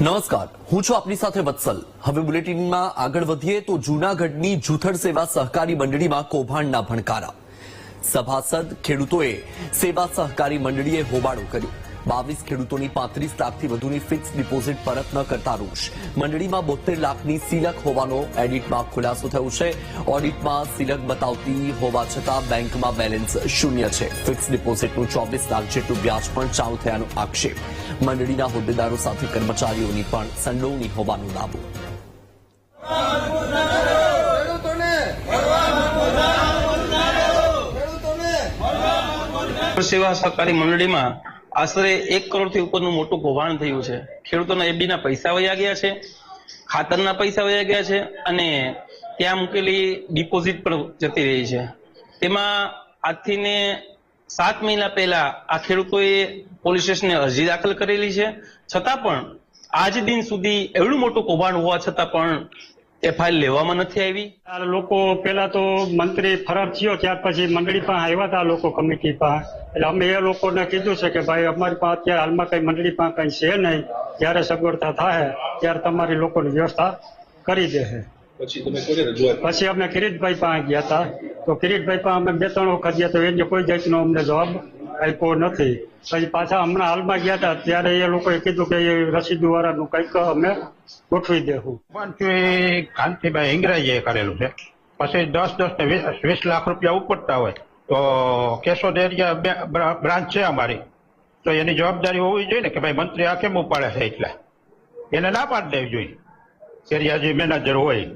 નમસ્કાર. હું છું આપની સાથે વત્સલ. હવે બુલેટિનમાં આગળ વધીએ તો જૂનાગઢની જૂથળ સેવા સહકારી મંડળીમાં કૌભાંડના ભણકારા. સભાસદ ખેડૂતોએ સેવા સહકારી મંડળીએ હોબાળો કર્યો. બાવીસ ખેડૂતોની પાંત્રીસ લાખથી વધુની ફિક્સ ડિપોઝિટ પરત ન કરતા રોષ. મંડળીમાં બોતેર લાખની સિલક હોવાનો એડિટમાં ખુલાસો થયો છે. ઓડિટમાં સિલક બતાવતી હોવા છતાં બેંકમાં બેલેન્સ શૂન્ય છે. ફિક્સ ડિપોઝિટનું ચોવીસ લાખ જેટલું વ્યાજ પણ ચાલુ થયાનો આક્ષેપ. મંડળીના હોદ્દેદારો સાથે કર્મચારીઓની પણ સંડોવણી હોવાનો દાવો. સેવા સહકારી મંડળીમાં આશરે એક કરોડથી ઉપરનું મોટું કૌભાંડ થયું છે. ખેડૂતોના એફડીના પૈસા વયા ગયા છે, ખાતરના પૈસા વયા ગયા છે અને ત્યાં મૂકેલી ડિપોઝિટ પણ જતી રહી છે. તેમાં આજથી ને સાત મહિના પહેલા આ ખેડૂતોએ પોલીસ સ્ટેશને અરજી દાખલ કરેલી છે. છતાં પણ આજ દિન સુધી એવડું મોટું કૌભાંડ હોવા છતાં પણ એફઆઈઆર લેવામાં નથી આવી? આ લોકો પેલા તો મંત્રી ફરાર થયો ત્યાર પછી મંડળી પાસે આવ્યા હતા લોકો કમિટી પાસે. એટલે અમે એ લોકોને કીધું છે કે ભાઈ અમારી પાસે અત્યારે હાલમાં કઈ મંડળી પાસે કઈ છે નહીં. જ્યારે સગવડતા થાય ત્યારે તમારી લોકોની વ્યવસ્થા કરી દેશે પછી તમે કોને રજૂઆત પછી અમે કિરીટભાઈ પાસે ગયા હતા. તો કિરીટભાઈ પાસે અમે બે ત્રણ વખત ગયા તો એને કોઈ જાતનો અમને જવાબ આપ્યો નથી. પછી પાછા હમણાં હાલમાં ગયા હતા ત્યારે એ લોકોએ કીધું કે એ રસીદ વાળાનું કંઈક અમે ગોઠવી દેવું પણ એ કાંતિભાઈ ઇંગ્રેજીએ કરેલું છે. પછી દસ દસ ને વીસ વીસ લાખ રૂપિયા ઉપડતા હોય તો કેશોદ એરિયા બ્રાન્ચ છે અમારી. તો એની જવાબદારી હોવી જોઈએ ને કે ભાઈ મંત્રી આ કેમ ઉપાડે છે એટલે? એને ના પાડી દેવી જોઈએ. એરિયા જે મેનેજર હોય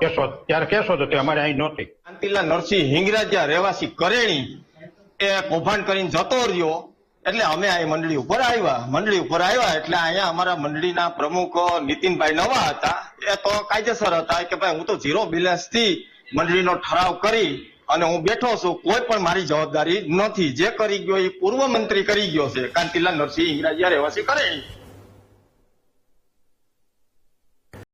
કેશોદ ત્યારે કેશોદ હતી અમારે અહીં નહોતી. કાંતિલાલ નરસિંહ હિંગરાજા રહેવાસી કરેણી એ કૌભાંડ કરીને જતો રહ્યો, એટલે અમે આ મંડળી ઉપર આવ્યા. મંડળી ઉપર આવ્યા એટલે અહીંયા અમારા મંડળીના પ્રમુખ નીતિનભાઈ નવા હતા. એ તો કાયદેસર હતા કે ભાઈ હું તો ઝીરો બેલેન્સથી મંડળીનો ઠરાવ કરી અને હું બેઠો છું, કોઈ પણ મારી જવાબદારી નથી. જે કરી ગયો એ પૂર્વ મંત્રી કરી ગયો છે. કાંતિલાલ નરસિંહ હિંગરાજા રહેવાસી કરેણી